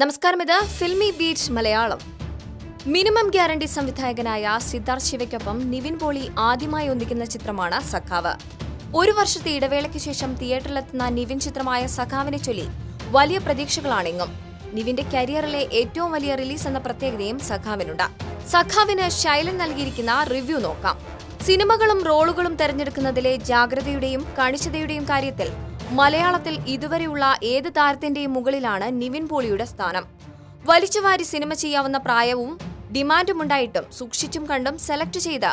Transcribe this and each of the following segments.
നമസ്കാരം ഇത് Filmy Beach Malayalam. Minimum guarantee സംവിധായകനായ സിദ്ധാർത്ഥ് ശിവയ്ക്കൊപ്പം നിവിൻ പോളി ആദ്യമായി ഒന്നിക്കുന്ന ചിത്രമാണ് സഖാവ്. ഒരു വർഷത്തെ ഇടവേളയ്ക്ക് ശേഷം തിയേറ്ററിലെത്തുന്ന നിവിൻ ചിത്രമായ സഖാവിനെ ചൊല്ലി വലിയ പ്രതീക്ഷകളാണെങ്ങും. നിവിന്റെ കരിയറിലെ ഏറ്റവും വലിയ റിലീസ് എന്ന പ്രത്യേകതയും സഖാവിനുണ്ട്. സഖാവിന് ശൈലൻ നൽകിയിരിക്കുന്ന റിവ്യൂ നോക്കാം. സിനിമകളും റോളുകളും തെരഞ്ഞെടുക്കുന്നതിലെ ജാഗ്രതയുടെയും കണിശതയുടെയും കാര്യത്തിൽ മലയാളത്തിൽ ഇതുവരെയുള്ള ഏത് താരത്തിന്റെയും മുകളിലാണ് നിവിൻ പോളിയുടെ സ്ഥാനം. വലിച്ചുവാരി സിനിമ ചെയ്യാവുന്ന പ്രായവും ഡിമാൻഡുമുണ്ടായിട്ടും സൂക്ഷിച്ചും കണ്ടും സെലക്ട് ചെയ്ത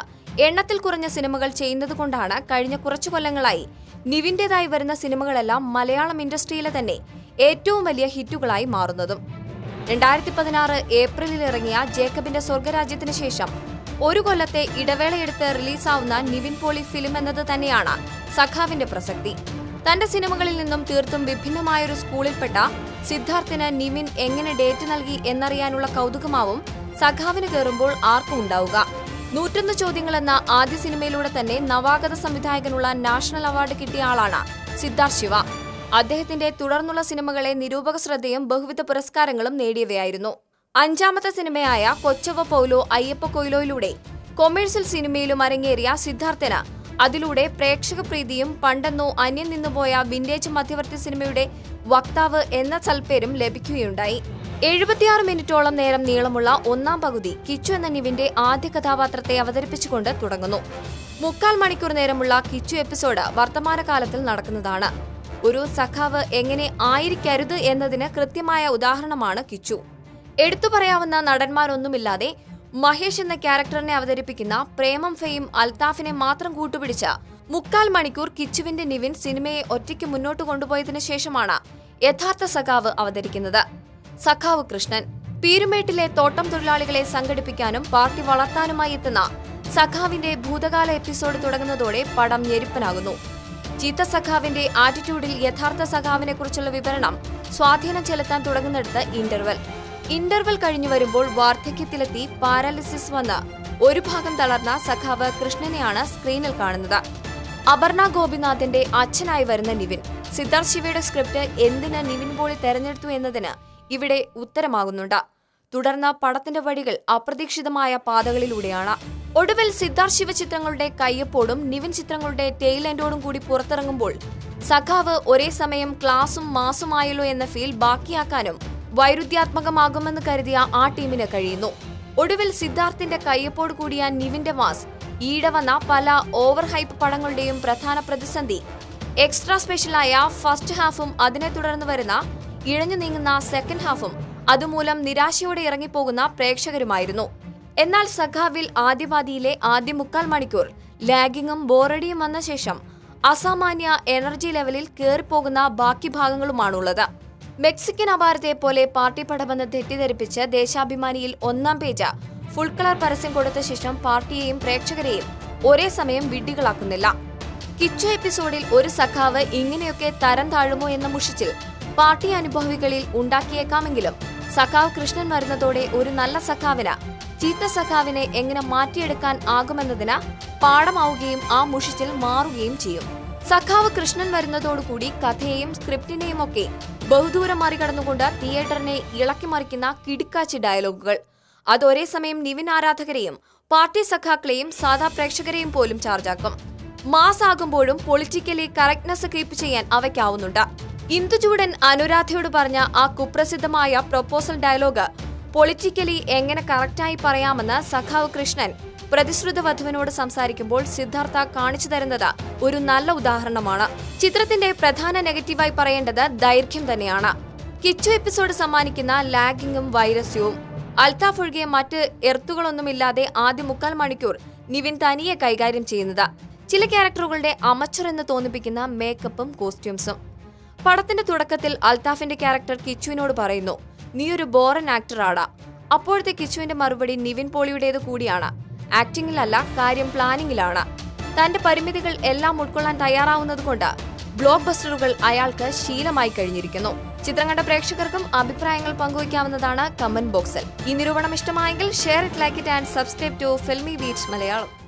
എണ്ണത്തിൽ കുറഞ്ഞ സിനിമകൾ ചെയ്യുന്നതുകൊണ്ടാണ് കഴിഞ്ഞ കുറച്ചു കൊല്ലങ്ങളായി നിവിന്റേതായി വരുന്ന സിനിമകളെല്ലാം മലയാളം ഇൻഡസ്ട്രിയിലെ തന്നെ ഏറ്റവും വലിയ ഹിറ്റുകളായി മാറുന്നതും. രണ്ടായിരത്തി പതിനാറ് ഏപ്രിലിൽ ഇറങ്ങിയ ജേക്കബിന്റെ സ്വർഗരാജ്യത്തിന് ശേഷം ഒരു കൊല്ലത്തെ ഇടവേളയെടുത്ത് റിലീസാവുന്ന നിവിൻ പോളി ഫിലിം എന്നത് തന്നെയാണ് സഖാവിന്റെ പ്രസക്തി. തന്റെ സിനിമകളിൽ നിന്നും തീർത്തും വിഭിന്നമായൊരു സ്കൂളിൽപ്പെട്ട സിദ്ധാർത്ഥിന് നിമിൻ എങ്ങനെ ഡേറ്റ് നൽകി എന്നറിയാനുള്ള കൗതുകമാവും. സഖാവിന് കയറുമ്പോൾ ആർക്കും ഉണ്ടാവുക. നൂറ്റൊന്ന് ചോദ്യങ്ങൾ എന്ന ആദ്യ സിനിമയിലൂടെ തന്നെ നവാഗത സംവിധായകനുള്ള നാഷണൽ അവാർഡ് കിട്ടിയ ആളാണ് സിദ്ധാർത്ഥ് ശിവ. അദ്ദേഹത്തിന്റെ തുടർന്നുള്ള സിനിമകളെ നിരൂപക ശ്രദ്ധയും ബഹുവിധ പുരസ്കാരങ്ങളും നേടിയവയായിരുന്നു. അഞ്ചാമത്തെ സിനിമയായ കൊച്ചവ പൗലോ അയ്യപ്പ കൊയിലോയിലൂടെ കൊമേഴ്സ്യൽ സിനിമയിലും അരങ്ങേറിയ സിദ്ധാർത്ഥന് അതിലൂടെ പ്രേക്ഷക പ്രീതിയും പണ്ടെന്നോ അന്യം നിന്നുപോയ വിന്റേജ് മധ്യവർത്തി സിനിമയുടെ വക്താവ് എന്ന സൽപ്പേരും ലഭിക്കുകയുണ്ടായി. എഴുപത്തിയാറ് മിനിറ്റോളം നേരം നീളമുള്ള ഒന്നാം പകുതി കിച്ചു എന്ന നിവിന്റെ ആദ്യ കഥാപാത്രത്തെ അവതരിപ്പിച്ചുകൊണ്ട് തുടങ്ങുന്നു. മുക്കാൽ മണിക്കൂർ നേരമുള്ള കിച്ചു എപ്പിസോഡ് വർത്തമാനകാലത്തിൽ നടക്കുന്നതാണ്. ഒരു സഖാവ് എങ്ങനെ ആയിരിക്കരുത് എന്നതിന് കൃത്യമായ ഉദാഹരണമാണ് കിച്ചു. എടുത്തു പറയാവുന്ന നടന്മാരൊന്നുമില്ലാതെ മഹേഷ് എന്ന ക്യാരക്ടറിനെ അവതരിപ്പിക്കുന്ന പ്രേമം ഫെയും അൽതാഫിനെ മാത്രം കൂട്ടുപിടിച്ച മുക്കാൽ മണിക്കൂർ കിച്ചുവിന്റെ നിവിൻ സിനിമയെ ഒറ്റയ്ക്ക് മുന്നോട്ട് കൊണ്ടുപോയതിനു ശേഷമാണ് യഥാർത്ഥ സഖാവ് അവതരിക്കുന്നത്. സഖാവ് കൃഷ്ണൻ പീരുമേട്ടിലെ തോട്ടം തൊഴിലാളികളെ സംഘടിപ്പിക്കാനും പാർട്ടി വളർത്താനുമായി എത്തുന്ന സഖാവിന്റെ ഭൂതകാല എപ്പിസോഡ് തുടങ്ങുന്നതോടെ പടം ഞെരുപ്പനാകുന്നു. ചീത്ത സഖാവിന്റെ ആറ്റിറ്റ്യൂഡിൽ യഥാർത്ഥ സഖാവിനെ കുറിച്ചുള്ള വിവരണം സ്വാധീനം ചെലുത്താൻ തുടങ്ങുന്നിടത്ത് ഇന്റർവെൽ. ഇന്റർവെൽ കഴിഞ്ഞു വരുമ്പോൾ വാർദ്ധക്യത്തിലെത്തി പാരാലിസിസ് വന്ന ഒരു ഭാഗം തളർന്ന സഖാവ് കൃഷ്ണനെയാണ് സ്ക്രീനിൽ കാണുന്നത്. അപർണ ഗോപിനാഥിന്റെ അച്ഛനായി വരുന്ന നിവിൻ. സിദ്ധാർത്ഥ് ശിവയുടെ സ്ക്രിപ്റ്റ് എന്തിന് നിവിൻ പോളി തെരഞ്ഞെടുത്തു എന്നതിന് ഇവിടെ ഉത്തരമാകുന്നുണ്ട്. തുടർന്ന് പടത്തിന്റെ വഴികൾ അപ്രതീക്ഷിതമായ പാതകളിലൂടെയാണ്. ഒടുവിൽ സിദ്ധാർത്ഥ് ശിവ ചിത്രങ്ങളുടെ കയ്യപ്പോടും നിവിൻ ചിത്രങ്ങളുടെ ടെയിൽ എൻഡോടും കൂടി പുറത്തിറങ്ങുമ്പോൾ സഖാവ് ഒരേ സമയം ക്ലാസും മാസുമായല്ലോ എന്ന ഫീൽ ബാക്കിയാക്കാനും വൈരുദ്ധ്യാത്മകമാകുമെന്ന് കരുതിയ ആ ടീമിന് കഴിയുന്നു. ഒടുവിൽ സിദ്ധാർത്ഥിന്റെ കയ്യപ്പോട് കൂടിയ നിവിന്റെ മാസ് ഈടെ വന്ന പല ഓവർ ഹൈപ്പ് പടങ്ങളുടെയും പ്രധാന പ്രതിസന്ധി. എക്സ്ട്രാ സ്പെഷ്യലായ ഫസ്റ്റ് ഹാഫും അതിനെ തുടർന്ന് വരുന്ന ഇഴഞ്ഞു നീങ്ങുന്ന സെക്കൻഡ് ഹാഫും അതുമൂലം നിരാശയോടെ ഇറങ്ങിപ്പോകുന്ന പ്രേക്ഷകരുമായിരുന്നു. എന്നാൽ സഖാവിൽ ആദ്യപാതിയിലെ ആദ്യ മുക്കാൽ മണിക്കൂർ ലാഗിങ്ങും ബോറടിയും വന്ന ശേഷം അസാമാന്യ എനർജി ലെവലിൽ കയറിപ്പോകുന്ന ബാക്കി ഭാഗങ്ങളുമാണുള്ളത്. മെക്സിക്കൻ അപാരത്തെ പോലെ പാർട്ടി പടമെന്ന് തെറ്റിദ്ധരിപ്പിച്ച് ദേശാഭിമാനിയിൽ ഒന്നാം പേജ. ഫുൾ കളർ പരസ്യം കൊടുത്ത ശേഷം പാർട്ടിയെയും പ്രേക്ഷകരെയും ഒരേ സമയം വിഡ്ഢികളാക്കുന്നില്ല. കിച്ചു എപ്പിസോഡിൽ ഒരു സഖാവ് ഇങ്ങനെയൊക്കെ തരം താഴുമോ എന്ന മുഷിച്ചിൽ പാർട്ടി അനുഭവികളിൽ ഉണ്ടാക്കിയേക്കാമെങ്കിലും സഖാവ് കൃഷ്ണൻ വരുന്നതോടെ ഒരു നല്ല സഖാവിന് ചീത്ത സഖാവിനെ എങ്ങനെ മാറ്റിയെടുക്കാൻ ആകുമെന്നതിന് പാഠമാവുകയും ആ മുഷിച്ചിൽ മാറുകയും ചെയ്യും. സഖാവ് കൃഷ്ണൻ വരുന്നതോടുകൂടി കഥയെയും സ്ക്രിപ്റ്റിനെയും ഒക്കെ ബഹുദൂരം മറികടന്നുകൊണ്ട് തിയേറ്ററിനെ ഇളക്കി മറിക്കുന്ന കിടുക്കാച്ചി ഡയലോഗുകൾ. അത് ഒരേ സമയം നിവിൻ ആരാധകരെയും പാർട്ടി സഖാക്കളെയും സാധാ പ്രേക്ഷകരെയും പോലും ചാർജാക്കും. മാസ് ആകുമ്പോഴും പൊളിറ്റിക്കലി കറക്റ്റ്നെസ് കീപ്പ് ചെയ്യാൻ അവയ്ക്കാവുന്നുണ്ട്. ഇന്ദുചൂടൻ അനുരാധയോട് പറഞ്ഞ ആ കുപ്രസിദ്ധമായ പ്രൊപ്പോസൽ ഡയലോഗ് പൊളിറ്റിക്കലി എങ്ങനെ കറക്റ്റായി പറയാമെന്ന് സഖാവ് കൃഷ്ണൻ പ്രതിശ്രുത വധുവിനോട് സംസാരിക്കുമ്പോൾ സിദ്ധാർത്ഥ കാണിച്ചു തരുന്നത് ഒരു നല്ല ഉദാഹരണമാണ്. ചിത്രത്തിന്റെ പ്രധാന നെഗറ്റീവായി പറയേണ്ടത് ദൈർഘ്യം തന്നെയാണ്. കിച്ചു എപ്പിസോഡ് സമ്മാനിക്കുന്ന ലാഗിങ്ങും വൈരസ്യവും. അൽത്താഫ് ഒഴികെ മറ്റ് എർത്തുകളൊന്നുമില്ലാതെ ആദ്യ മുക്കാൽ മണിക്കൂർ നിവിൻ തനിയെ കൈകാര്യം ചെയ്യുന്നത്. ചില ക്യാരക്ടറുകളുടെ അമച്ചർ എന്ന് തോന്നിപ്പിക്കുന്ന മേക്കപ്പും കോസ്റ്റ്യൂംസും പടത്തിന്റെ തുടക്കത്തിൽ അൽത്താഫിന്റെ ക്യാരക്ടർ കിച്ചുവിനോട് പറയുന്നു നീ ഒരു ബോറൻ ആക്ടറാടാ അപ്പോഴത്തെ കിച്ചുവിന്റെ മറുപടി നിവിൻ പോളിയുടേത് കൂടിയാണ്. ആക്ടിംഗിലല്ല കാര്യം പ്ലാനിങ്ങിലാണ്. തന്റെ പരിമിതികൾ എല്ലാം ഉൾക്കൊള്ളാൻ തയ്യാറാവുന്നതുകൊണ്ട് ബ്ലോക്ക് ബസ്റ്ററുകൾ അയാൾക്ക് ശീലമായി കഴിഞ്ഞിരിക്കുന്നു. ചിത്രം കണ്ട പ്രേക്ഷകർക്കും അഭിപ്രായങ്ങൾ പങ്കുവയ്ക്കാവുന്നതാണ് കമന്റ് ബോക്സിൽ. ഈ നിരൂപണം ഇഷ്ടമായെങ്കിൽ share it like it and subscribe to Filmy Beach Malayalam.